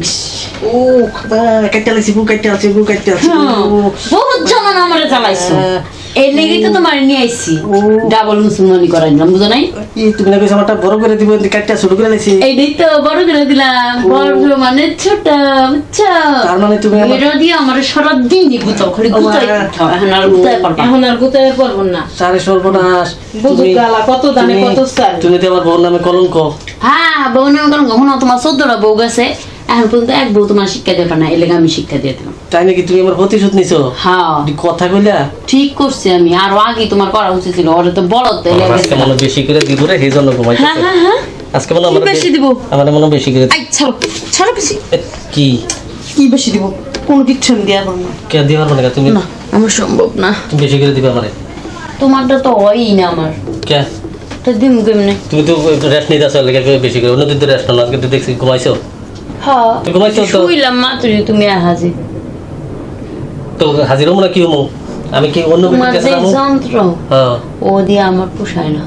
বউ লাগছে বউ লাগছে হ্যাঁ, বহুত জ্বালানা আমারে জ্বালাইছো। এই লেগে তো তোমার নিয়ে আইছি। ডাবল মুসলমানি করাই দিলাম বুঝো নাই? এই তুমি না আমারটা বড় করে দিব কাটতে ছোট করে লাগছে এইটাই তো বড় করে দিলাম। বড় মানে ছোট বুঝছ? তার মানে তুমি আমার- দিয়ে আমার সারা দিন গুতাও খালি গুতাই এখন আর গুতাই পারবা এখন আর গুতায় পারব না। সারে সর্বনাশ। বুঝুক গালা, কত দানে তুমি- কত। তুমি তো আমার বউর নামে কলঙ্ক। হ্যাঁ নামে কখনো তোমার চোদ্দটা বউ গেছে। এখন পর্যন্ত এক বউ তোমার শিক্ষা দেবে না এলাকা আমি শিক্ষা দিয়ে দিলাম। তাই নাকি তুমি আমার প্রতিশোধ নিছো? হ্যাঁ। কথা কইলা? ঠিক করছি আমি আরও আগে তোমার করা উচিত ছিল ওরা তো বড় তো আজকে মনে বেশি করে দিব রে সেই জন্য হ্যাঁ হ্যাঁ হ্যাঁ। আজকে মনে আমার বেশি দিব? আমার মনে বেশি করে আই ছাড়ো ছাড়ো বেশি। কি? কি বেশি দিব? কোনো কিচ্ছু আমি পারব না। কে দিবার মানে তুমি না আমার সম্ভব না। তুমি বেশি করে দিবা আমারে। তোমারটা তো হয়ই না আমার। কে? তো দিম কেমনে? তুমি তো রেস্ট নিতে আসো লেগে বেশি করে। অন্যদিন তো রেস্ট না আজকে তো দেখছি ঘুমাইছো। হ্যাঁ। ঘুমাইছো তো শুইলাম মাত্র তুমি হাজি তো হাজির হব না কি হব? আমি কি অন্য ব্যক্তির কাছে যাব? যন্ত্র হ্যাঁ। ও দিয়ে আমার পোষায় না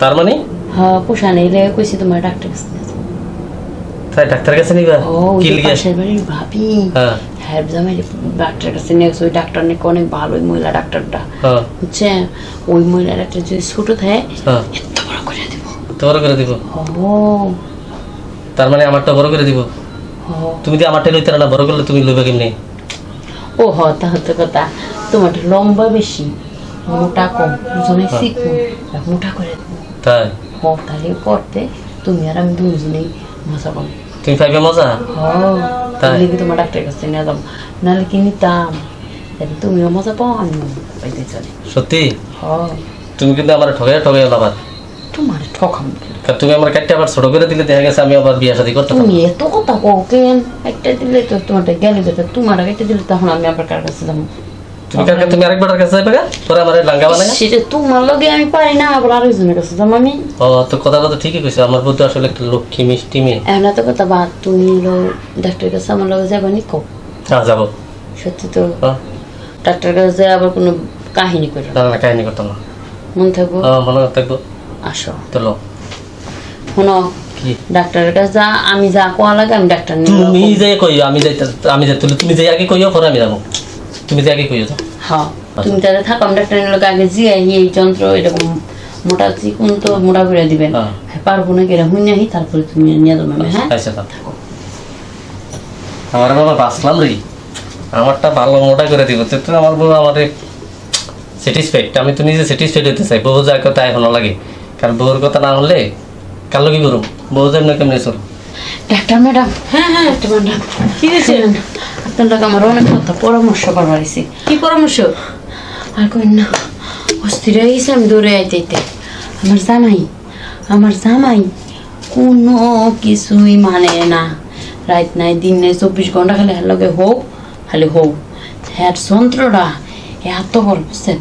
তার মানে? হ্যাঁ পোষায় না এলে কইছি তোমার ডাক্তার কাছে তাই ডাক্তারের কাছে নিবা? কি যে লিখে ভাবি। হ্যাঁ। জামাই ডাক্তার কাছে নিয়ে ওই ডাক্তার নাকি অনেক ভালো ওই মহিলা ডাক্তারটা। বুঝছে ওই মহিলা ডাক্তার যদি ছোট থাকে এত বড় করে দিব। তো বড় করে দিব? ও। তার মানে আমারটা বড় করে দিব। তুমি যদি আমারটা লইতে না বড় করলে তুমি লইবে কেমনি? ও হ তা হচ্ছে কথা তোমারটা লম্বা বেশি মোটা কম দুজনে হ্যাঁ। শিখব মোটা করে তাই? হ তাহলে পড়তে তুমি আর আমি দুজনেই মজা পাবো তুমি পাইবে মজা? তাহলে কি তোমার ডাক্তারের কাছে নিয়ে যাব। নাহলে কি নিতাম? তুমিও মজা পাও আমিও পাইতে চলে। সত্যি? হ। তুমি কিন্তু আমার ঠগাই ঠগাই আবার তুমি আমার কাটতে আবার ছোট করে দিলে দেখা গেছে আমি আবার বিয়ে শাদী করতে তুমি এত কথা কও কেন? একটা দিলে তো তোমারটা গেলে তো তোমার একটা দিলে তখন আমি আবার কার কাছে যাব? তুমি আরেকবার কাছে যাবে আমার লাঙ্গা বানাই সেটা তোমার লগে আমি পারি না আবার আরেকজনের কাছে যাব আমি। ও তো কথা কথা ঠিকই কইছো। আমার তো আসলে একটা লক্ষ্মী মিষ্টি মেয়ে। এখন এত কথা বাদ তুমি ডাক্তারের কাছে আমার লগে যাবা নি কও? হ্যাঁ যাব। সত্যি তো ডাক্তারের কাছে আবার কোনো কাহিনী করে না কাহিনী করতাম না। মন থাকব? মনে থাকব। আসো। তো লো শোনো ডাক্তারের কাছে যা আমি যা কোয়া লাগে আমি ডাক্তার নিয়ে তুমি যে কইও আমি যাই আমি যাই তুমি যে আগে কইও পরে আমি যাব। তুমি যে আগে কইও তো। হ্যাঁ তুমি তাহলে থাকো আমি ডাক্তার নিয়ে আগে এই যন্ত্র এরকম মোটা চিকুন তো মোটা করে দিবেন হ্যাঁ। পারব না কেরা হুই নাহি তারপরে তুমি নিয়ে যাব হ্যাঁ? আচ্ছা দাও আমার বাবা বাঁচলাম রে। আমারটা ভালো মোটা করে দিব তো আমার বউ আমার স্যাটিসফাইড আমি তো নিজে স্যাটিসফাইড হতে চাই বউ যা কথা এখন লাগে। কারণ বউর কথা না হলে কাল কি করুম বউ না কেমনি চল? Doctor madam. হ্যাঁ হ্যাঁ ডাক্তার ম্যাডাম। কি হয়েছে? আপনার লোক আমার অনেক কথা পরামর্শ করবার আইছি। কি পরামর্শ? আর কই না অস্থির হয়ে গেছে আমি দৌড়ে আইতে আইতে। আমার জামাই আমার জামাই কোনো কিছুই মানে না। রাত নাই দিন নাই চব্বিশ ঘণ্টা খালি হার লগে হোক খালি হোক হ্যাঁ যন্ত্রটা এত বড় বুঝছেন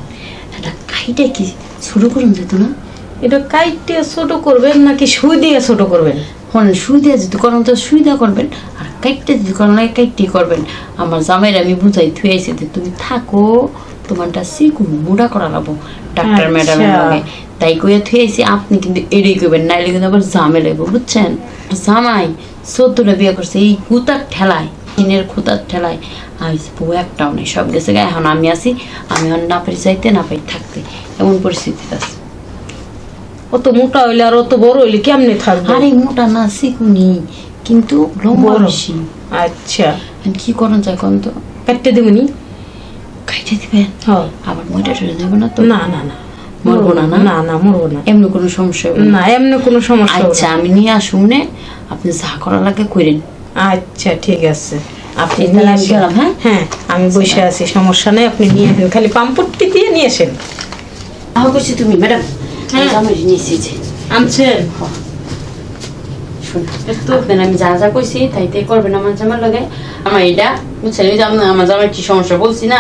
এটা কাইটা কি? শুরু করুন যেত না। এটা কাইটে ছোট করবেন নাকি সুই দিয়ে ছোট করবেন? হলেন সুবিধা যদি করেন তো সুবিধা করবেন আর কাইটটা যদি করেন না কাইটটি করবেন। আমার জামাইরা আমি বুঝাই থুয়েছি যে তুমি থাকো তোমারটা সিকুন মুড়া করা লাগবো ডাক্তার আচ্ছা। ম্যাডামের লগে। তাই কইয়া থুয়েছি আপনি কিন্তু এড়িয়ে করবেন নাইলে কিন্তু আবার জামে লাগবো বুঝছেন? জামাই চোদ্দটা বিয়ে করছে এই কুতার ঠেলায় দিনের খুতার ঠেলায়। আমি বউ একটাও নেই সব গেছে এখন আমি আছি আমি এখন না পারি চাইতে না পারি থাকতে। এমন পরিস্থিতিতে আছে। অত মোটা হইলে আর অত বড় হইলে কেমনে থাকবে? আরে মোটা না সিকুনি কিন্তু লম্বা বেশি। আচ্ছা। কি করেন যায় কোন তো? কাটতে দেবনি খাইতে দিবেন? হ্যাঁ। আবার মইটা টরে যাবে না তো? না না না। মরবো না, না? না না মরবো না। এমনি কোনো সমস্যা না? এমনি কোনো সমস্যা আচ্ছা আমি নিয়ে আসুন নে আপনি যা করা লাগে করেন। আচ্ছা ঠিক আছে। আপনি নিয়ে আমি আসেন। হ্যাঁ? হ্যাঁ আমি বসে আছি সমস্যা নেই আপনি নিয়ে আসেন খালি পাম্পটি দিয়ে নিয়ে আসেন। আহ করছি তুমি ম্যাডাম। আমি নিয়ে আনছেন আপনার আমি যা যা কইছি তাই তাই করবেন আমার জামার লগে আমার এটা বুঝছেন এই যে আমার জামার কি সমস্যা বলছি না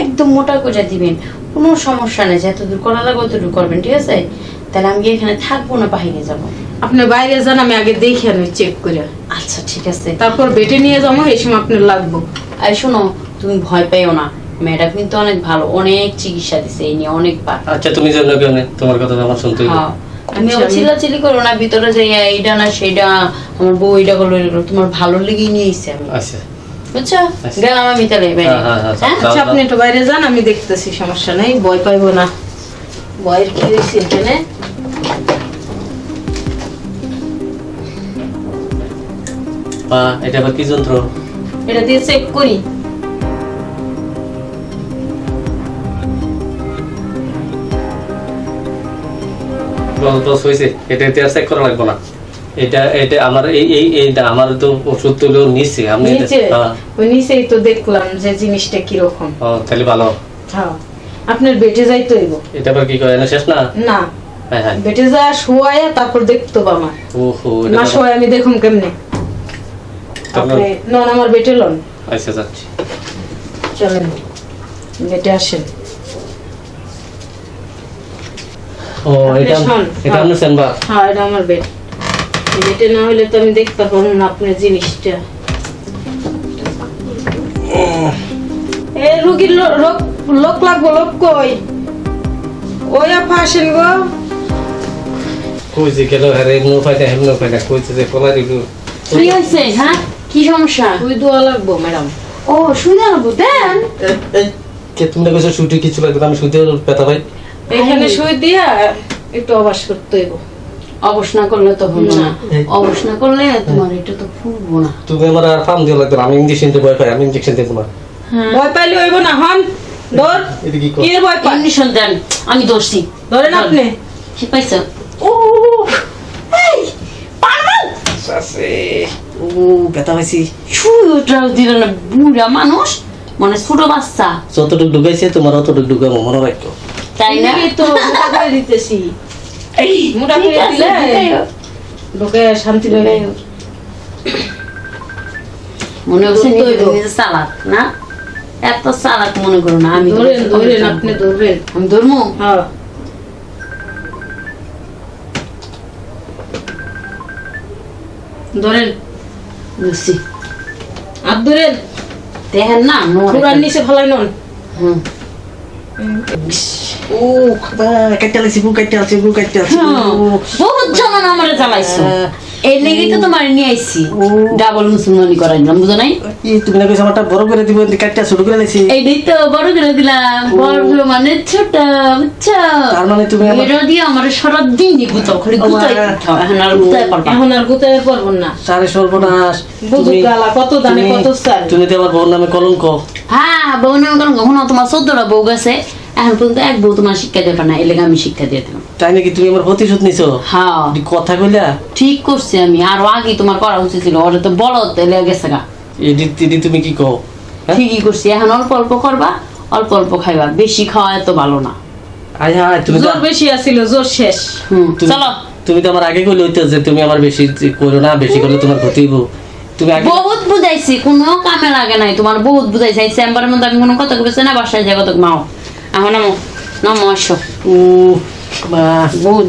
একদম মোটা করে দিবেন কোনো সমস্যা নেই যত দূর করা লাগে অত দূর করবেন ঠিক আছে তাহলে আমি এখানে থাকব না বাহিরে যাব আপনি বাইরে যান আমি আগে দেখে আনি চেক করে আচ্ছা ঠিক আছে তারপর বেটে নিয়ে যাব এই সময় আপনার লাগবো আর শোনো তুমি ভয় পাইও না ম্যাডাম কিন্তু অনেক ভালো অনেক চিকিৎসা দিছে এই নিয়ে অনেকবার আচ্ছা তুমি যেমন কেমন তোমার কথা আমার শুনতে। হ্যাঁ আমি- চিল্লাচিল্লি করো না ভিতরে যাই এইটা না সেইটা আমার বউ এইটা করল তোমার ভালো লেগেই নিয়ে এসছি আমি। আচ্ছা। বুঝছ? আচ্ছা। গেলাম আমি তাহলে বাইরে। হ্যাঁ, হ্যাঁ, হ্যাঁ, আচ্ছা আপনি একটু বাইরে যান আমি দেখতেছি সমস্যা নেই ভয় পাইবো না। ভয়ের কি হয়েছে এখানে? এটা আবার কি যন্ত্র? এটা দিয়ে চেক করি। দশ হয়েছে এটা এতে চেক করা লাগবে না। এটা এটা আমার এই এই এইটা আমার তো ওষুধ তুলেও নিচ্ছে আমি এটা- নিচে? হ্যাঁ। ওই নিচেই তো দেখলাম যে জিনিসটা কীরকম। ও তাহলে ভালো। হ্যাঁ। আপনার বেটে যাই তো এটা আবার কি করে না শেষ না? না। হ্যাঁ বেটে যা শোয়ায় তারপর দেখতো বা আমার ওহো না শোয়ায় আমি দেখুন কেমনে? আপনি নন আমার বেটে লন। আচ্ছা যাচ্ছি চলেন বেটে আসেন। ও এটা এটা হ্যাঁ। আপনি সেনবা হ্যাঁ এটা আমার বেড বেটে না হলে তো আমি দেখতে পারব না আপনার জিনিসটা। এ রুগীর লোক লোক লাগবো লোক কই? ওই আপা আসেন গো। কইছে গেল আরে নো ফাইদা হেম নো ফাইদা কইছে যে কোলা দিলু। কি হয়েছে হ্যাঁ? কি সমস্যা? ওই দোয়া লাগবো ম্যাডাম। ও শুনে আনব দেন। কে তুমি কইছো শুটি কিছু লাগবে আমি শুতে ব্যথা পাই এখানে শুই দিয়া একটু অবাস করতে হইব। না করলে তো হলো না। না। করলে তোমার এটা তো ফুলবো না। তুমি আমার আর ফার্ম দিয়ে লাগবে না, আমি ইঞ্জেকশন দিয়ে ভয় পাই আমি ইঞ্জেকশন দিয়ে তোমার ভয় পাইলে হইব না হন ধর। কি কি এর ভয় পাই ইঞ্জেকশন দেন আমি দোষী ধরেন আপনি। ঠিক পাইছো? ও এই পাগল ও ব্যথা দিল না বুড়া মানুষ মানে ছোট বাচ্চা। যতটুক ঢুকাইছে তোমার অতটুক ঢুকাবো মনে রাখো। তাই না? তো মোটা করে দিতেছি। এই, মোটা করে দিলে? শান্তি। মনে হচ্ছে নিজে চালাক না? এত চালাক মনে করো না আমি ধরেন তোমাকে ধরেন জানব। আপনি ধরবেন। আমি ধরবো হ্যাঁ। ধরেন। বুঝছি আর ধরেন দেখেন না পুরার নিচে ফেলাই নন। হুম। ও খাবা কাইটা লাগছে বু কাইতে আছে বু কাইতে আছে ও বহুত জন আমারে জ্বালাইছো। এই লেগেই তো তোমার নিয়ে আইছি। ডাবল মুসলমানি করাইলাম বুঝো নাই? তুমি না কইছো আমারটা বড় করে দিব কাইটা ছোট করে এইটাই তো বড় করে দিলাম। বড় মানে ছোট বুঝছ তার মানে তুমি এটা দিয়ে আমার সারা দিন খালি গুতাই। এখন আর গুতাই পারবা এখন আর গুতায় পারব না। সারে সর্বনাশ। গালা কত দানে তুমি- কত চাল তুমি তো আমার বউর নামে কলঙ্ক। হ্যাঁ বউ নাম কারণ কখনো তোমার চোদ্দটা বউ গেছে। এখন পর্যন্ত এক বউ তোমার শিক্ষা দেবে না এলাকা আমি শিক্ষা দিয়ে দিলাম। তাই নাকি তুমি আমার প্রতিশোধ নিছো? হ্যাঁ। কথা কইলা? ঠিক করছি আমি আরও আগে তোমার করা উচিত ছিল ওটা তো বড় তেলে গেছে গা। এডি এডি তুমি কি কও? হ্যাঁ? ঠিকই করছি এখন অল্প অল্প করবা অল্প অল্প খাইবা বেশি খাওয়া এত ভালো না। আয় হায় তুমি জোর বেশি আছিল জোর শেষ। হুম। চলো। তুমি তো আমার আগে কইলে হইতো যে তুমি আমার বেশি করো না বেশি করলে তোমার ক্ষতি হইব। তুমি আগে বহুত বুঝাইছি কোনো কামে লাগে নাই তোমার বহুত বুঝাইছি চেম্বারের মধ্যে আমি কোনো কথা কইছি না বাসায় যাই কত মাও। এখন নামো নামো আসো ও মা বহুত